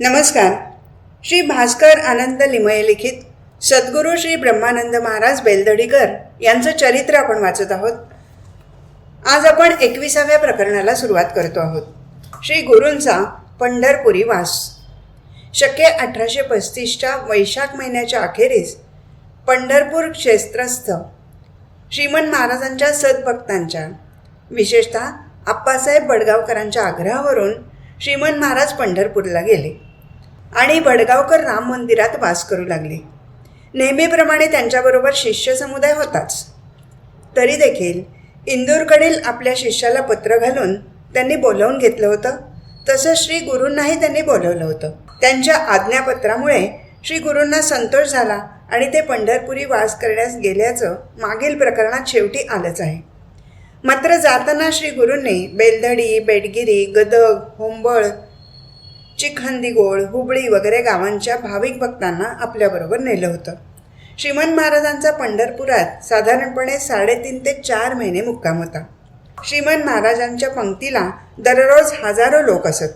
नमस्कार. श्री भास्कर आनंद लिमये लिखित सद्गुरू श्री ब्रह्मानंद महाराज बेलदडीकर यांचं चरित्र आपण वाचत आहोत. आज आपण एकविसाव्या प्रकरणाला सुरुवात करतो आहोत. श्री गुरूंचा पंढरपुरी वास. शके अठराशे पस्तीसच्या वैशाख महिन्याच्या अखेरीस पंढरपूर क्षेत्रस्थ श्रीमंत महाराजांच्या सद्भक्तांच्या विशेषतः आप्पासाहेब बडगावकरांच्या आग्रहावरून श्रीमंत महाराज पंढरपूरला गेले. आणि भडगावकर राम मंदिरात वास करू लागले. नेहमीप्रमाणे त्यांच्याबरोबर शिष्य समुदाय होताच. तरी देखील इंदूरकडील आपल्या शिष्याला पत्र घालून त्यांनी बोलावून घेतलं होतं. तसं श्री गुरूंनाही त्यांनी बोलवलं होतं. त्यांच्या आज्ञापत्रामुळे श्री गुरूंना संतोष झाला आणि ते पंढरपुरी वास करण्यास गेल्याचं मागील प्रकरणात शेवटी आलंच आहे. मात्र जाताना श्री गुरूंनी बेलधडी बेटगिरी गदग होंबळ चिखंदीगोळ हुबळी वगैरे गावांच्या भाविक भक्तांना आपल्याबरोबर नेलं होतं. श्रीमंत महाराजांचा पंढरपुरात साधारणपणे साडेतीन ते चार महिने मुक्काम होता. श्रीमंत महाराजांच्या पंक्तीला दररोज हजारो लोक असत.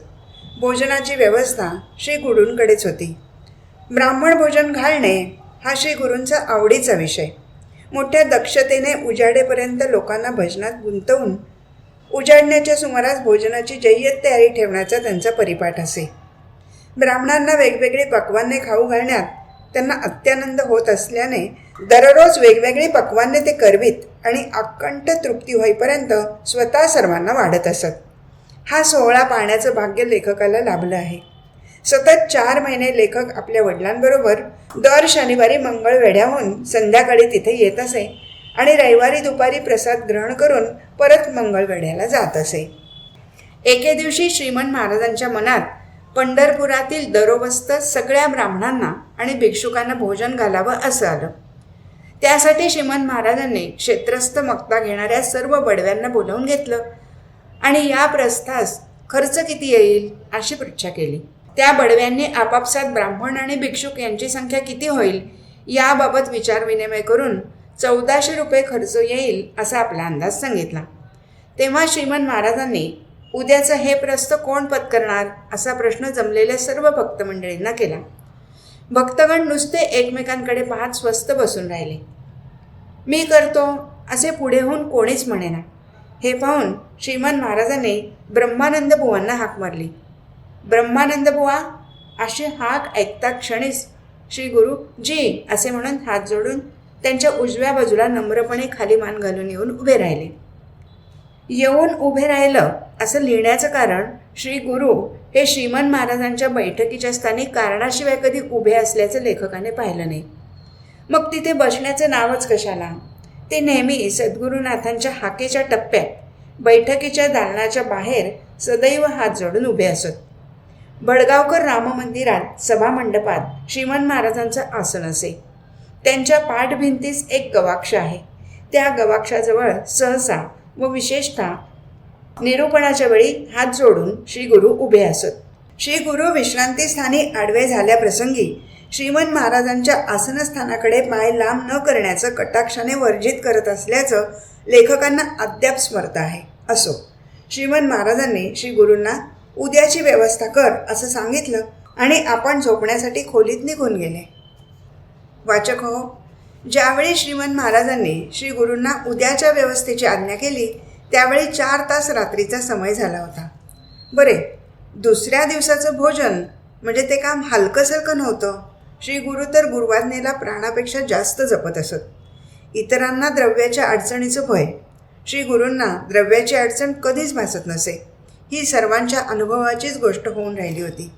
भोजनाची व्यवस्था श्री गुरूंकडेच होती. ब्राह्मण भोजन घालणे हा श्री गुरूंचा आवडीचा विषय. मोठ्या दक्षतेने उजाडेपर्यंत लोकांना भजनात गुंतवून उजाडण्याच्या सुमारास भोजनाची जय्यत तयारी ठेवण्याचा त्यांचा परिपाठ असे. ब्राह्मणांना वेगवेगळी पक्वान्ने खाऊ घालण्यात त्यांना अत्यानंद होत असल्याने दररोज वेगवेगळी पक्वान्ने ते करवीत आणि अकंठ तृप्ती होईपर्यंत स्वतः सर्वांना वाढत असत. हा सोहळा पाहण्याचं भाग्य लेखकाला लाभलं आहे. सतत चार महिने लेखक आपल्या वडिलांबरोबर दर शनिवारी मंगळवेढ्याहून संध्याकाळी तिथे येत असे आणि रविवारी दुपारी प्रसाद ग्रहण करून परत मंगळवेढ्याला जात असे. एके दिवशी श्रीमंत महाराजांच्या मनात पंढरपुरातील दरोबस्त सगळ्या ब्राह्मणांना आणि भिक्षुकांना भोजन घालावं असं आलं. त्यासाठी श्रीमंत महाराजांनी क्षेत्रस्थ मक्ता घेणाऱ्या सर्व बडव्यांना बोलावून घेतलं आणि या प्रस्थास खर्च किती येईल अशी परीक्षा केली. त्या बडव्यांनी आपापसात ब्राह्मण आणि भिक्षुक यांची संख्या किती होईल? याबाबत विचारविनिमय करून चौदाशे रुपये खर्च येईल असा आपला अंदाज सांगितला. तेव्हा श्रीमंत महाराजांनी उद्याचं हे प्रस्त कोण पत्करणार? असा प्रश्न जमलेल्या सर्व भक्त मंडळींना केला. भक्तगण नुसते एकमेकांकडे पाहत स्वस्त बसून राहिले. मी करतो असे पुढे होऊन कोणीच म्हणेना हे पाहून श्रीमंत महाराजांनी ब्रह्मानंद बुवांना हाक मारली. ब्रह्मानंद बुवा अशी हाक ऐकता क्षणीच श्री गुरु जी असे म्हणून हात जोडून त्यांच्या उजव्या बाजूला नम्रपणे खाली मान घालून येऊन उभे राहिले. येऊन उभे राहिलं असं लिहिण्याचं कारण श्री गुरु हे श्रीमंत महाराजांच्या बैठकीच्या स्थानी कारणाशिवाय कधी उभे असल्याचं लेखकाने पाहिलं नाही. मग तिथे बसण्याचं नावच कशाला? ते नेहमी सद्गुरुनाथांच्या हाकेच्या टप्प्यात बैठकीच्या दालनाच्या बाहेर सदैव हात जोडून उभे असत. भडगावकर राममंदिरात सभामंडपात श्रीमंत महाराजांचं आसन असे. त्यांच्या पाठभिंतीस एक गवाक्ष आहे. त्या गवाक्षाजवळ सहसा व विशेषतः निरूपणाच्या वेळी हात जोडून श्री गुरु उभे असत. श्री गुरु विश्रांतीस्थानी आडवे झाल्याप्रसंगी श्रीमंत महाराजांच्या आसनस्थानाकडे पाय लांब न करण्याचं कटाक्षाने वर्जित करत असल्याचं लेखकांना अद्याप स्मरत आहे. असो श्रीमंत महाराजांनी श्री गुरूंना उद्याची व्यवस्था कर असं सांगितलं आणि आपण झोपण्यासाठी खोलीत निघून गेले. वाचक हो ज्यावेळी श्रीमंत महाराजांनी श्री गुरूंना उद्याच्या व्यवस्थेची आज्ञा केली त्यावेळी चार तास रात्रीचा समय झाला होता. बरे दुसऱ्या दिवसाचं भोजन म्हणजे ते काम हलकंसलकं नव्हतं. श्री गुरु तर गुरुवाज्ञेला प्राणापेक्षा जास्त जपत असत. इतरांना द्रव्याच्या अडचणीचं भय. श्री गुरूंना द्रव्याची अडचण कधीच भासत नसे. ही सर्वांच्या अनुभवाचीच गोष्ट होऊन राहिली होती.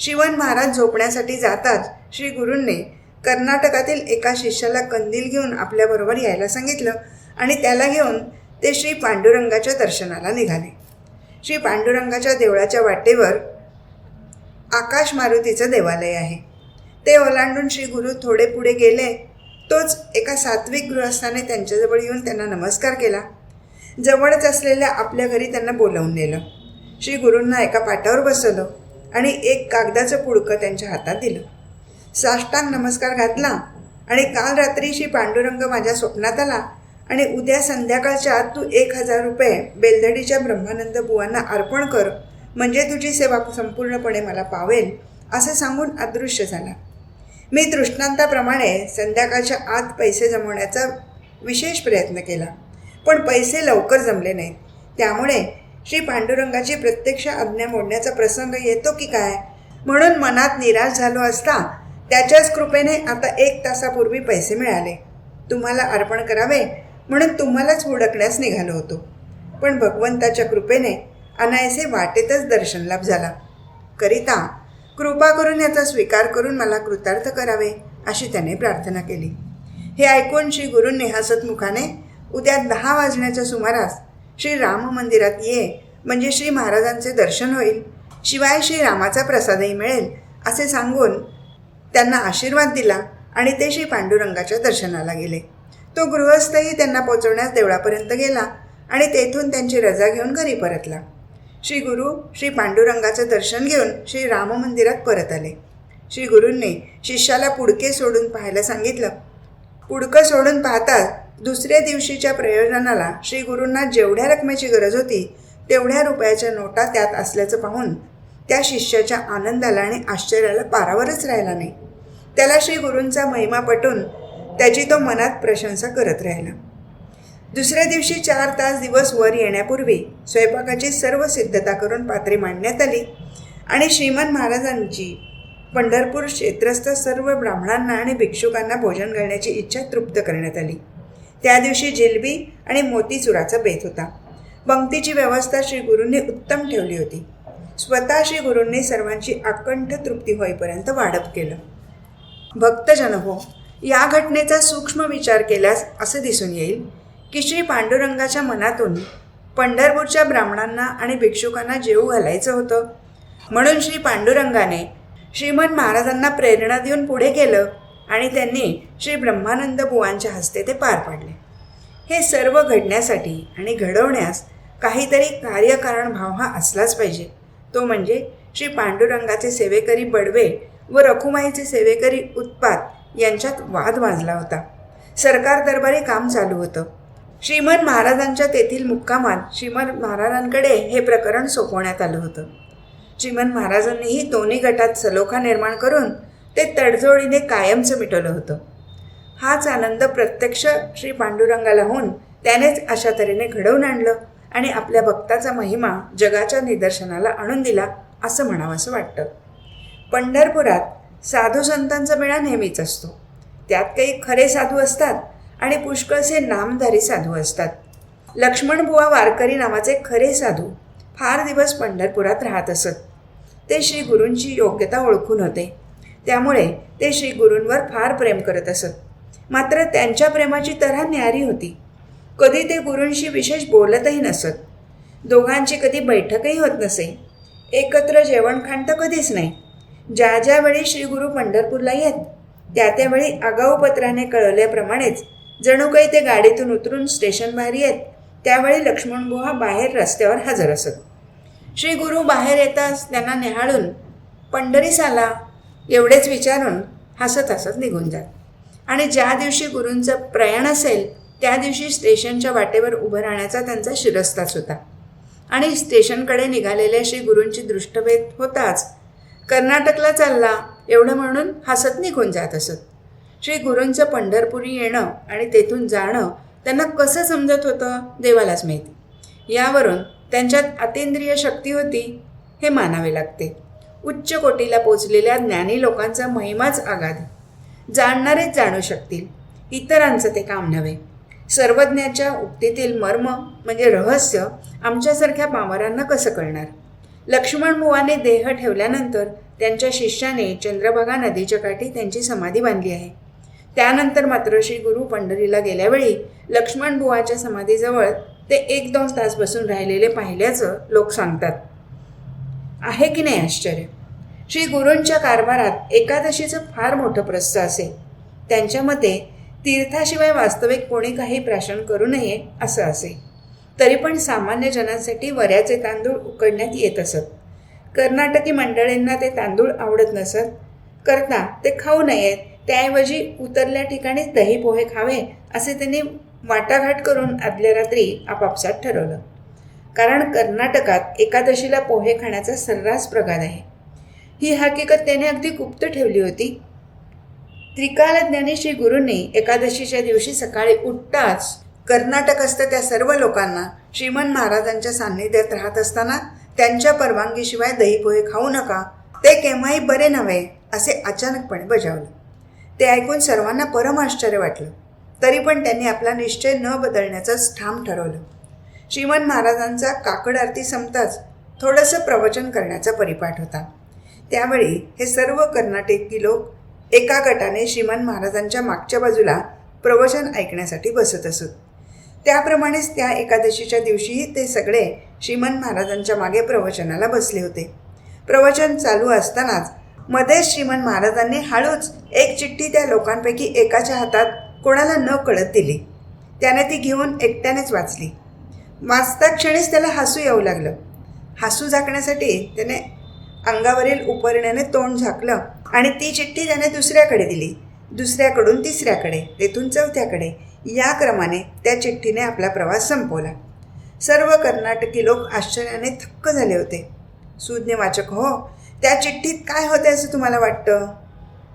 शिवन महाराज झोपण्यासाठी जाताच श्री गुरूंनी कर्नाटकातील एका शिष्याला कंदील घेऊन आपल्याबरोबर यायला सांगितलं आणि त्याला घेऊन ते श्री पांडुरंगाच्या दर्शनाला निघाले. श्री पांडुरंगाच्या देवळाच्या वाटेवर आकाश मारुतीचं देवालय आहे. ते ओलांडून श्री गुरु थोडे पुढे गेले. तोच एका सात्विक गृहस्थाने त्यांच्याजवळ येऊन त्यांना नमस्कार केला. जवळच असलेल्या आपल्या घरी त्यांना बोलावून नेलं. श्री गुरूंना एका पाटावर बसवलं आणि एक कागदाचं पुडकं त्यांच्या हातात दिलं. साष्टांग नमस्कार घातला आणि काल रात्री श्री पांडुरंग माझ्या स्वप्नात आला आणि उद्या संध्याकाळच्या आत तू एक हजार रुपये बेलधडीच्या ब्रह्मानंद बुवांना अर्पण कर म्हणजे तुझी सेवा संपूर्णपणे मला पावेल असं सांगून अदृश्य झाला. मी तृष्णांताप्रमाणे संध्याकाळच्या आत पैसे जमवण्याचा विशेष प्रयत्न केला पण पैसे लवकर जमले नाहीत. त्यामुळे श्री पांडुरंगाची प्रत्यक्ष आज्ञा मोडण्याचा प्रसंग येतो की काय? म्हणून मनात निराश झालो असता त्याच्याच कृपेने आता एक तासापूर्वी पैसे मिळाले. तुम्हाला अर्पण करावे म्हणून तुम्हालाच हुडकण्यास निघालो होतो. पण भगवंताच्या कृपेने अनायसे वाटेतच दर्शनलाभ झाला. करिता कृपा करून याचा स्वीकार करून मला कृतार्थ करावे अशी त्याने प्रार्थना केली. हे ऐकून श्री गुरूंनी नेहासतमुखाने उद्या दहा वाजण्याच्या सुमारास श्री राम मंदिरात ये म्हणजे श्री महाराजांचे दर्शन होईल. शिवाय श्री रामाचा प्रसादही मिळेल असे सांगून त्यांना आशीर्वाद दिला आणि ते श्री पांडुरंगाच्या दर्शनाला गेले. तो गृहस्थही त्यांना पोचवण्यास देवळापर्यंत गेला आणि तेथून त्यांची रजा घेऊन घरी परतला. श्री गुरु श्री पांडुरंगाचं दर्शन घेऊन श्री राम मंदिरात परत आले. श्री गुरूंनी शिष्याला पुडके सोडून पाहायला सांगितलं. पुडकं सोडून पाहताच दुसऱ्या दिवशीच्या प्रयोजनाला श्री गुरूंना जेवढ्या रकमेची गरज होती तेवढ्या रुपयाच्या नोटा त्यात असल्याचं पाहून त्या शिष्याच्या आनंदाला आणि आश्चर्याला पारावरच राहिला नाही. त्याला श्री गुरूंचा महिमा पटून त्याची तो मनात प्रशंसा करत राहिला. दुसऱ्या दिवशी चार तास दिवस वर येण्यापूर्वी स्वयंपाकाची सर्व सिद्धता करून पात्रे मांडण्यात आली आणि श्रीमन महाराजांची पंढरपूर क्षेत्रस्थ सर्व ब्राह्मणांना आणि भिक्षुकांना भोजन घालण्याची इच्छा तृप्त करण्यात आली. त्या दिवशी जिलबी आणि मोतीचुराचा बेत होता. पंक्तीची व्यवस्था श्री गुरूंनी उत्तम ठेवली होती. स्वतः श्री गुरूंनी सर्वांची अकंठ तृप्ती होईपर्यंत वाढप केलं. भक्तजन हो या घटनेचा सूक्ष्म विचार केल्यास असं दिसून येईल की श्री पांडुरंगाच्या मनातून पंढरपूरच्या ब्राह्मणांना आणि भिक्षुकांना जेवू घालायचं होतं. म्हणून श्री पांडुरंगाने श्रीमंत महाराजांना प्रेरणा देऊन पुढे केलं. आणि त्यांनी श्री ब्रह्मानंद बुवांच्या हस्ते ते पार पाडले. हे सर्व घडण्यासाठी आणि घडवण्यास काहीतरी कार्यकारण भाव हा असलाच पाहिजे. तो म्हणजे श्री पांडुरंगाचे सेवेकरी बडवे व रखुमाईचे सेवेकरी उत्पात यांच्यात वाद वाजला होता. सरकार दरबारी काम चालू होतं. श्रीमंत महाराजांच्या तेथील मुक्कामात श्रीमंत महाराजांकडे हे प्रकरण सोपवण्यात आलं होतं. श्रीमंत महाराजांनीही दोन्ही गटात सलोखा निर्माण करून ते तडजोडीने कायमचं मिटवलं होतं. हाच आनंद प्रत्यक्ष श्री पांडुरंगाला होऊन त्यानेच अशा तऱ्हेने घडवून आणलं आणि आपल्या भक्ताचा महिमा जगाच्या निदर्शनाला आणून दिला असं म्हणावंसं वाटतं. पंढरपुरात साधू संतांचा मेळा नेहमीच असतो. त्यात काही खरे साधू असतात आणि पुष्कळसे नामधारी साधू असतात. लक्ष्मणबुवा वारकरी नावाचे खरे साधू फार दिवस पंढरपुरात राहत असत. ते श्री गुरूंची योग्यता ओळखून होते. त्यामुळे ते श्री गुरूंवर फार प्रेम करत असत. मात्र त्यांच्या प्रेमाची तऱ्हा न्यारी होती. कधी ते गुरूंशी विशेष बोलतही नसत. दोघांची कधी बैठकही होत नसे. एकत्र जेवणखाण तर कधीच नाही. ज्या ज्यावेळी श्रीगुरु पंढरपूरला येत त्या त्यावेळी आगाऊ पत्राने कळवल्याप्रमाणेच जणू काही ते गाडीतून उतरून स्टेशन बाहेर येत त्यावेळी लक्ष्मणबुवा बाहेर रस्त्यावर हजर असत. श्री गुरु बाहेर येताच त्यांना निहाळून पंढरीस आला? एवढेच विचारून हसत हसत निघून जात. आणि ज्या दिवशी गुरूंचं प्रयाण असेल त्या दिवशी स्टेशनच्या वाटेवर उभं राहण्याचा त्यांचा शिरस्ताच होता. आणि स्टेशनकडे निघालेल्या श्री गुरूंची दृष्टभेद होताच कर्नाटकला चालला एवढं म्हणून हसत निघून जात असत. श्री गुरूंचं पंढरपुरी येणं आणि तेथून जाणं त्यांना कसं समजत होतं देवालाच माहिती. यावरून त्यांच्यात अतिंद्रिय शक्ती होती हे मानावे लागते. उच्च कोटीला पोचलेल्या ज्ञानी लोकांचा महिमाच आगाध जाणणारेच जाणू शकतील. इतरांचं ते काम नव्हे. सर्वज्ञाच्या उक्तीतील मर्म म्हणजे रहस्य आमच्यासारख्या पामरांना कसं कळणार? लक्ष्मण बुवाने देह ठेवल्यानंतर त्यांच्या शिष्याने चंद्रभागा नदीच्या काठी त्यांची समाधी बांधली आहे. त्यानंतर मात्र श्री गुरु पंढरीला गेल्यावेळी लक्ष्मण बुवाच्या समाधीजवळ ते एक दोन तास बसून राहिलेले पाहिल्याचं लोक सांगतात. आहे की नाही आश्चर्य? श्री गुरूंच्या कारभारात एकादशीचं फार मोठं प्रस्थ असे. त्यांच्या मते तीर्थाशिवाय वास्तविक कोणी काही प्राशन करू नये असं असे. तरी पण सामान्य जनांसाठी वऱ्याचे तांदूळ उकडण्यात येत असत. कर्नाटकी मंडळींना ते तांदूळ आवडत नसत. करता ते खाऊ नयेत. त्याऐवजी उतरल्या ठिकाणी दही पोहे खावे असे त्यांनी वाटाघाट करून आदल्या रात्री आपापसात ठरवलं. कारण कर्नाटकात एकादशीला पोहे खाण्याचा सर्रास प्रघात आहे. ही हकीकत त्याने अगदी गुप्त ठेवली होती. त्रिकालज्ञानी श्री गुरूंनी एकादशीच्या दिवशी सकाळी उठताच कर्नाटकस्थ त्या सर्व लोकांना श्रीमन महाराजांच्या सान्निध्यात राहत असताना त्यांच्या परवानगीशिवाय दहीपोहे खाऊ नका ते केव्हाही बरे नव्हे असे अचानकपणे बजावलं. ते ऐकून सर्वांना परम आश्चर्य वाटलं. तरी पण त्यांनी आपला निश्चय न बदलण्याचंच ठाम ठरवलं. श्रीमंत महाराजांचा काकड आरती संपताच थोडंसं प्रवचन करण्याचा परिपाठ होता. त्यावेळी हे सर्व कर्नाटकी लोक एका गटाने श्रीमंत महाराजांच्या मागच्या बाजूला प्रवचन ऐकण्यासाठी बसत असत. त्याप्रमाणेच त्या एकादशीच्या दिवशीही ते सगळे श्रीमंत महाराजांच्या मागे प्रवचनाला बसले होते. प्रवचन चालू असतानाच मध्येच श्रीमंत महाराजांनी हळूच एक चिठ्ठी त्या लोकांपैकी एकाच्या हातात कोणाला न कळत दिली. त्याने ती घेऊन एकट्यानेच वाचली. वाचता क्षणीच त्याला हसू येऊ लागलं. हसू झाकण्यासाठी त्याने अंगावरील उपरण्याने तोंड झाकलं आणि ती चिठ्ठी त्याने दुसऱ्याकडे दिली. दुसऱ्याकडून तिसऱ्याकडे तेथून चौथ्याकडे. या क्रमाने त्या चिठ्ठीने आपला प्रवास संपवला. सर्व कर्नाटकी लोक आश्चर्याने थक्क झाले होते. सुज्ञ वाचक हो त्या चिठ्ठीत काय होते असं तुम्हाला वाटतं?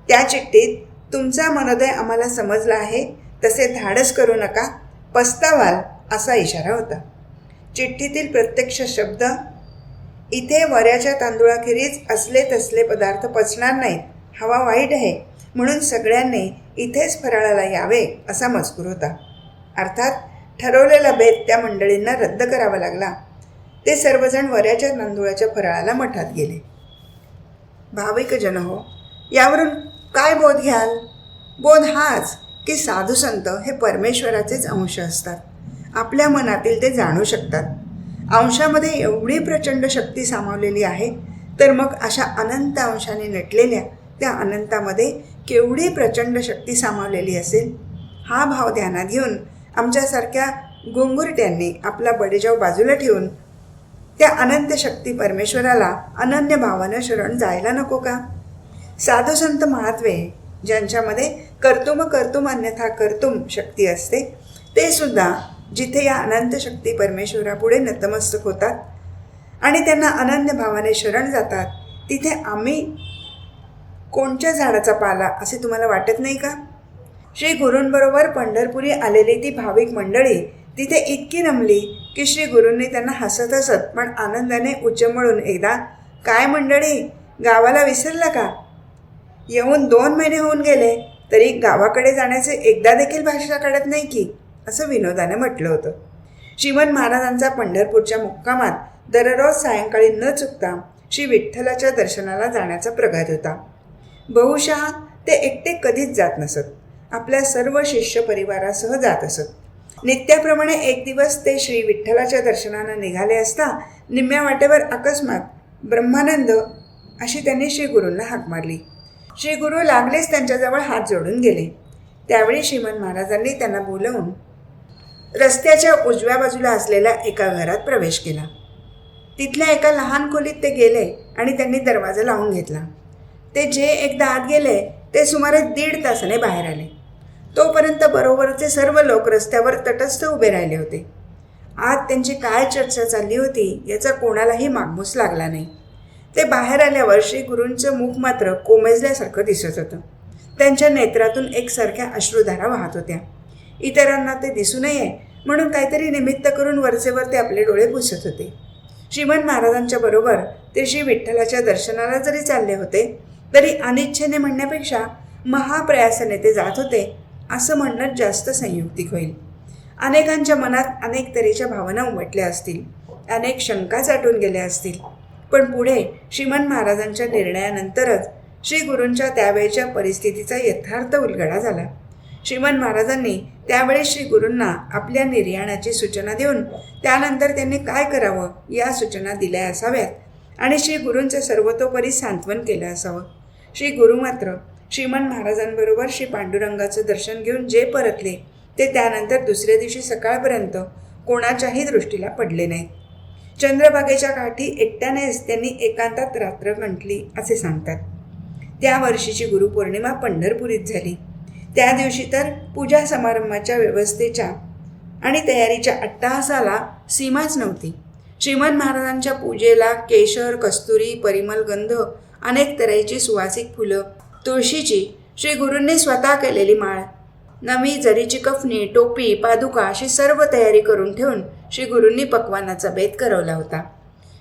त्या चिठ्ठीत तुमचा मनोदय आम्हाला समजला आहे. तसे धाडस करू नका. पस्तावाल असा इशारा होता. चिठ्ठीतील प्रत्यक्ष शब्द इथे वऱ्याच्या तांदूळाखेरीज असले तसले पदार्थ पचणार नाहीत. हवा वाईट आहे. म्हणून सगळ्यांनी इथेच फराळाला यावे असा मजकूर होता. अर्थात ठरवलेला भेद त्या मंडळींना रद्द करावा लागला. ते सर्वजण वऱ्याच्या तांदुळाच्या फराळाला मठात गेले. भाविक जन हो यावरून काय बोध घ्याल? बोध हाच की साधू संत हे परमेश्वराचेच अंश असतात. आपल्या मनातील ते जाणू शकतात. अंशामध्ये एवढी प्रचंड शक्ती सामावलेली आहे तर मग अशा अनंत अंशाने नटलेल्या त्या अनंतामध्ये केवढी प्रचंड शक्ती सामावलेली असेल? हा भाव ध्यानात घेऊन आमच्यासारख्या गोंगुरट्यांनी आपला बडेजाव बाजूला ठेवून त्या अनंत शक्ती परमेश्वराला अनन्य भावानं शरण जायला नको का? साधू संत महात्वे ज्यांच्यामध्ये कर्तुम कर्तुम अन्यथा कर्तुम शक्ती असते ते सुद्धा जिथे या अनंत शक्ती परमेश्वरापुढे नतमस्तक होतात आणि त्यांना अनन्य भावाने शरण जातात तिथे आम्ही कोणत्या झाडाचा पाला असे तुम्हाला वाटत नाही का? श्री गुरूंबरोबर पंढरपुरी आलेली ती भाविक मंडळी तिथे इतकी रमली की श्री गुरूंनी त्यांना हसत हसत पण आनंदाने उच्चमळून एकदा काय मंडळी गावाला विसरला का? येऊन दोन महिने होऊन गेले तरी गावाकडे जाण्याचे एकदा देखील भाषा काढत नाही की? असं विनोदाने म्हटलं होतं. श्रीमंत महाराजांचा पंढरपूरच्या मुक्कामात दररोज सायंकाळी न चुकता श्री विठ्ठलाच्या दर्शनाला जाण्याचा प्रघात होता. बहुशः ते एकटे कधीच जात नसत. आपल्या सर्व शिष्य परिवारासह जात असत. नित्याप्रमाणे एक दिवस ते श्री विठ्ठलाच्या दर्शनानं निघाले असता निम्म्या वाटेवर अकस्मात ब्रह्मानंद अशी त्यांनी श्री गुरूंना हाक मारली. श्री गुरु लागलेच त्यांच्याजवळ हात जोडून गेले. त्यावेळी श्रीमन महाराजांनी त्यांना बोलवून रस्त्याच्या उजव्या बाजूला असलेल्या एका घरात प्रवेश केला. तिथल्या एका लहान खोलीत ते गेले आणि त्यांनी दरवाजा लावून घेतला. ते जे एकदा आत गेले ते सुमारे दीड तासाने बाहेर आले. तोपर्यंत बरोबरचे सर्व लोक रस्त्यावर तटस्थ उभे राहिले होते. आत त्यांची काय चर्चा चालली होती याचा कोणालाही मागमूस लागला नाही. ते बाहेर आल्यावर श्री गुरूंचं मुख मात्र कोमेजल्यासारखं दिसत होतं. त्यांच्या नेत्रातून एकसारख्या अश्रुधारा वाहत होत्या. इतरांना ते दिसू नये म्हणून काहीतरी निमित्त करून वरचेवर ते आपले डोळे पुसत होते. श्रीमन महाराजांच्या बरोबर ते श्री विठ्ठलाच्या दर्शनाला जरी चालले होते तरी अनिच्छेने म्हणण्यापेक्षा महाप्रयासाने ते जात होते असं म्हणणं जास्त संयुक्तिक होईल. अनेकांच्या मनात अनेक तऱ्हेच्या भावना उमटल्या असतील अनेक शंका चाटून गेल्या असतील. पण पुढे श्रीमन महाराजांच्या निर्णयानंतरच श्री गुरूंच्या त्यावेळच्या परिस्थितीचा यथार्थ उलगडा झाला. श्रीमन महाराजांनी त्यावेळी श्री गुरूंना आपल्या निर्याणाची सूचना देऊन त्यानंतर त्यांनी काय करावं या सूचना दिल्या असाव्यात आणि श्री गुरूंचं सर्वतोपरी सांत्वन केलं असावं. श्री गुरु मात्र श्रीमन महाराजांबरोबर श्री पांडुरंगाचं दर्शन घेऊन जे परतले ते त्यानंतर दुसऱ्या दिवशी सकाळपर्यंत कोणाच्याही दृष्टीला पडले नाहीत. चंद्रभागेच्या काठी एकट्यानेच त्यांनी एकांतात रात्र कंटली असे सांगतात. त्या वर्षीची गुरुपौर्णिमा पंढरपुरीत झाली. त्या दिवशी तर पूजा समारंभाच्या व्यवस्थेच्या आणि तयारीच्या अट्टहासाला सीमाच नव्हती. श्रीमन महाराजांच्या पूजेला केशर कस्तुरी परिमल गंध अनेक तऱ्हेची सुवासिक फुलं तुळशीची श्री गुरूंनी स्वतः केलेली माळ नवी जरीची कफनी टोपी पादुका अशी सर्व तयारी करून ठेवून श्री गुरूंनी पक्वानाचा बेत करवला होता.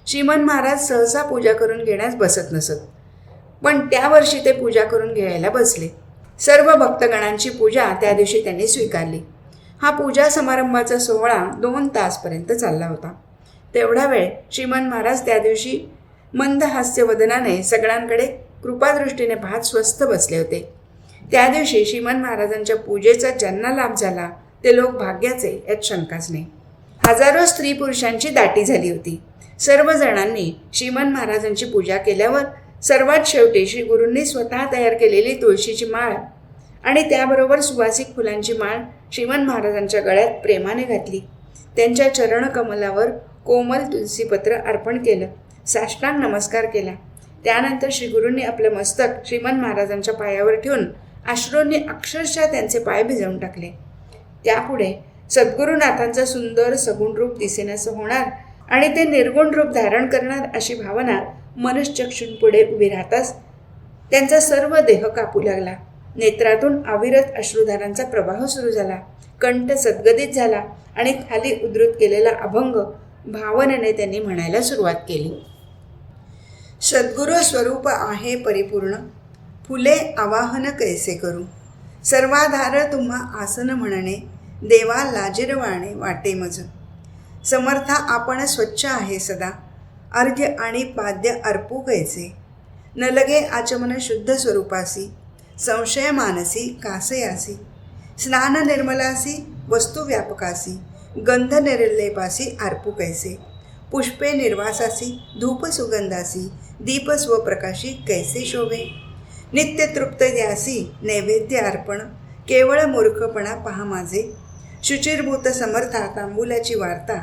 श्रीमन महाराज सहसा पूजा करून घेण्यास बसत नसत. पण त्या वर्षी ते पूजा करून घ्यायला बसले. सर्व भक्तगणांची पूजा त्या दिवशी त्यांनी स्वीकारली. हा पूजा समारंभाचा सोहळा दोन तासपर्यंत चालला होता. तेवढा वेळ श्रीमन महाराज त्या दिवशी मंद हास्यवदनाने सगळ्यांकडे कृपादृष्टीने पाहत स्वस्थ बसले होते. त्या दिवशी श्रीमान महाराजांच्या पूजेचा ज्यांना लाभ झाला ते लोक भाग्याचे यात शंकाच नाही हजारो स्त्री पुरुषांची दाटी झाली होती. सर्व जणांनी महाराजांची पूजा केल्यावर सर्वात शेवटी श्री गुरूंनी स्वतः तयार केलेली तुळशीची माळ आणि त्याबरोबर सुवासिक फुलांची माळ श्रीमन महाराजांच्या गळ्यात प्रेमाने घातली. त्यांच्या चरणकमलावर कोमल तुलसीपत्र अर्पण केलं. साष्टांग नमस्कार केला. त्यानंतर श्री गुरूंनी आपलं मस्तक श्रीमन महाराजांच्या पायावर ठेवून अश्रूंनी अक्षरशः त्यांचे पाय भिजवून टाकले. त्यापुढे सद्गुरुनाथांचं सुंदर सगुण रूप दिसेनासं होणार आणि ते निर्गुण रूप धारण करणार अशी भावना मनश्चक्षूंपुढे उभी राहताच त्यांचा सर्व देह कापू लागला. नेत्रातून अविरत अश्रुधारांचा प्रवाह सुरू झाला. कंठ सद्गदित झाला आणि खाली उद्धृत केलेला अभंग भावनेने त्यांनी म्हणायला सुरुवात केली. सद्गुरू स्वरूप आहे परिपूर्ण. फुले आवाहन कैसे करू? सर्वाधार तुम्हा आसन म्हणणे देवा लाजिरवाणे वाटे मज समर्था आपण स्वच्छ आहे सदा. अर्घ्य आणि पाद्य अर्पू गयचे न लगे आचमन शुद्ध स्वरूपासी संशय मानसी कासयासी स्नान निर्मलासी वस्तू व्यापकासी गंध निर्लेपासी अर्पू कैसे पुष्पे निर्वासासी धूप सुगंधासी दीप स्वप्रकाशी कैसे शोभे? नित्य तृप्त द्यासी नैवेद्य अर्पण केवळ मूर्खपणा पहा माझे. शुचिरभूत समर्था तांबुलाची वार्ता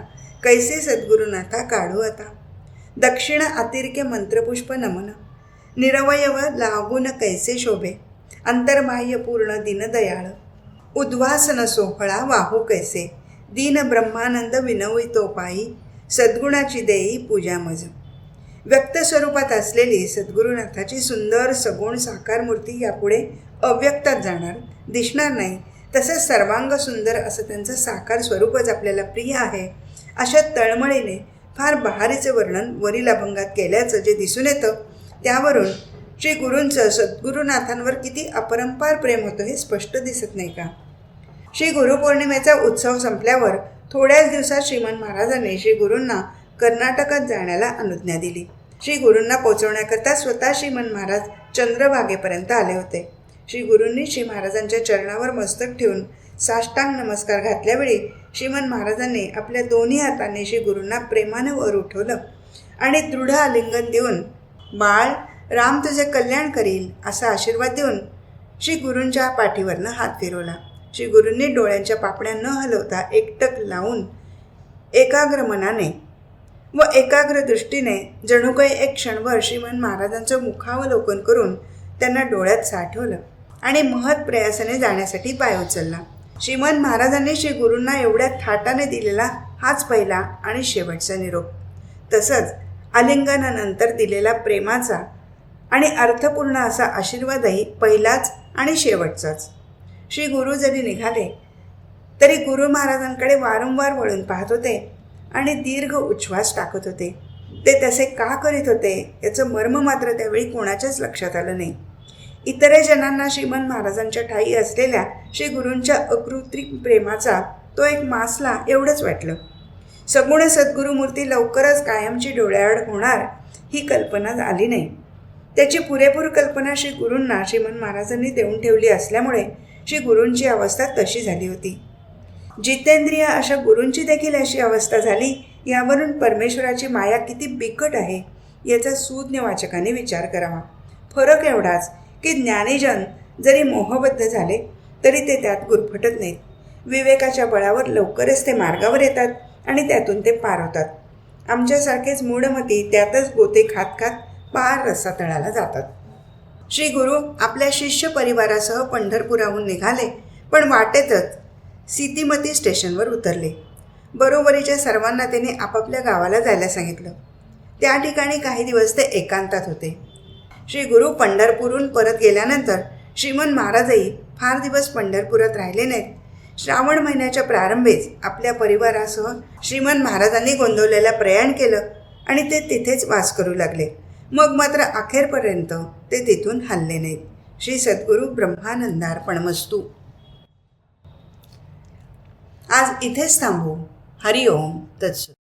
कैसे सद्गुरुनाथा काढू आता? दक्षिण अतिरिके मंत्रपुष्प नमन। निरवयव लागून कैसे शोभे। अंतर्बाह्य पूर्ण दीनदयाळ उद्वासन सोहळा वाहू कैसे। दीन ब्रह्मानंद विनवितो पायी। सद्गुणाची देई पूजा मज। व्यक्त स्वरूपात असलेली सद्गुरुनाथाची सुंदर सगुण साकार मूर्ती यापुढे अव्यक्तात जाणार दिसणार नाही. तसंच सर्वांग सुंदर असं त्यांचं साकार स्वरूपच आपल्याला प्रिय आहे. अशा तळमळीने फार बहारीचे वर्णन वरील अभंगात केल्याचं जे दिसून येतं त्यावरून श्री गुरूंचं सद्गुरुनाथांवर किती अपरंपार प्रेम होतं हे स्पष्ट दिसत नाही का? श्री गुरुपौर्णिमेचा उत्सव संपल्यावर थोड्याच दिवसात श्रीमंत महाराजांनी श्री गुरूंना कर्नाटकात जाण्याला अनुज्ञा दिली. श्री गुरूंना पोचवण्याकरता स्वतः श्रीमंत महाराज चंद्रभागेपर्यंत आले होते. श्री गुरूंनी श्री महाराजांच्या चरणावर मस्तक ठेवून साष्टांग नमस्कार घातल्यावेळी श्रीमंत महाराजांनी आपल्या दोन्ही हातांनी श्री गुरूंना प्रेमानं वर उठवलं आणि दृढ आलिंगन देऊन बाळ राम तुझे कल्याण करील असा आशीर्वाद देऊन श्री गुरूंच्या पाठीवरनं हात फिरवला. श्री गुरूंनी डोळ्यांच्या पापण्या न हलवता एकटक लावून एकाग्र मनाने व एकाग्र दृष्टीने जणू काही एक क्षणभर श्रीमंत महाराजांचं मुखावलोकन करून त्यांना डोळ्यात साठवलं आणि महत् प्रयासाने जाण्यासाठी पाय उचलला. श्रीमंत महाराजांनी श्री गुरूंना एवढ्या थाटाने दिलेला हाच पहिला आणि शेवटचा निरोप. तसंच आलिंगनानंतर दिलेला प्रेमाचा आणि अर्थपूर्ण असा आशीर्वादही पहिलाच आणि शेवटचाच. श्री गुरु जरी निघाले तरी गुरु महाराजांकडे वारंवार वळून पाहत होते आणि दीर्घ उच्छ्वास टाकत होते. ते तसे का करीत होते याचं मर्म मात्र त्यावेळी कोणाच्याच लक्षात आलं नाही. इतर जणांना श्रीमंत महाराजांच्या ठाई असलेल्या श्री गुरूंच्या अकृत्रिम प्रेमाचा तो एक मासला एवढंच वाटलं. सगुण सद्गुरुमूर्ती लवकरच कायमची डोळ्याआड होणार ही कल्पना आली नाही. त्याची पुरेपूर कल्पना श्री गुरूंना श्रीमंत महाराजांनी देऊन ठेवली असल्यामुळे श्री गुरूंची अवस्था तशी झाली होती. जितेंद्रिय अशा गुरूंची देखील अशी अवस्था झाली यावरून परमेश्वराची माया किती बिकट आहे याचा सुज्ञ वाचकाने विचार करावा. फरक एवढाच की ज्ञानीजन जरी मोहबद्ध झाले तरी ते त्यात गुरफटत नाहीत. विवेकाच्या बळावर लवकरच ते मार्गावर येतात आणि त्यातून ते पार होतात. आमच्यासारखेच मूढमती त्यातच गोते खात खात पार रस्सातळाला जातात. श्री गुरु आपल्या शिष्य परिवारासह पंढरपुराहून निघाले पण वाटेतच सितीमती स्टेशनवर उतरले. बरोबरीच्या सर्वांना त्याने आपापल्या गावाला जायला सांगितलं. त्या ठिकाणी काही दिवस ते एकांतात होते. श्री गुरु पंढरपूरहून परत गेल्यानंतर श्रीमन महाराजही फार दिवस पंढरपुरात राहिले नाहीत. श्रावण महिन्याच्या प्रारंभीच आपल्या परिवारासह श्रीमन महाराजांनी गोंदवलेला प्रयाण केलं आणि ते तिथेच वास करू लागले. मग मात्र अखेरपर्यंत ते तिथून हल्ले नाहीत. श्री सद्गुरू ब्रह्मानंदार्पणमस्तू आज इथेच थांबू. हरिओम तत्सु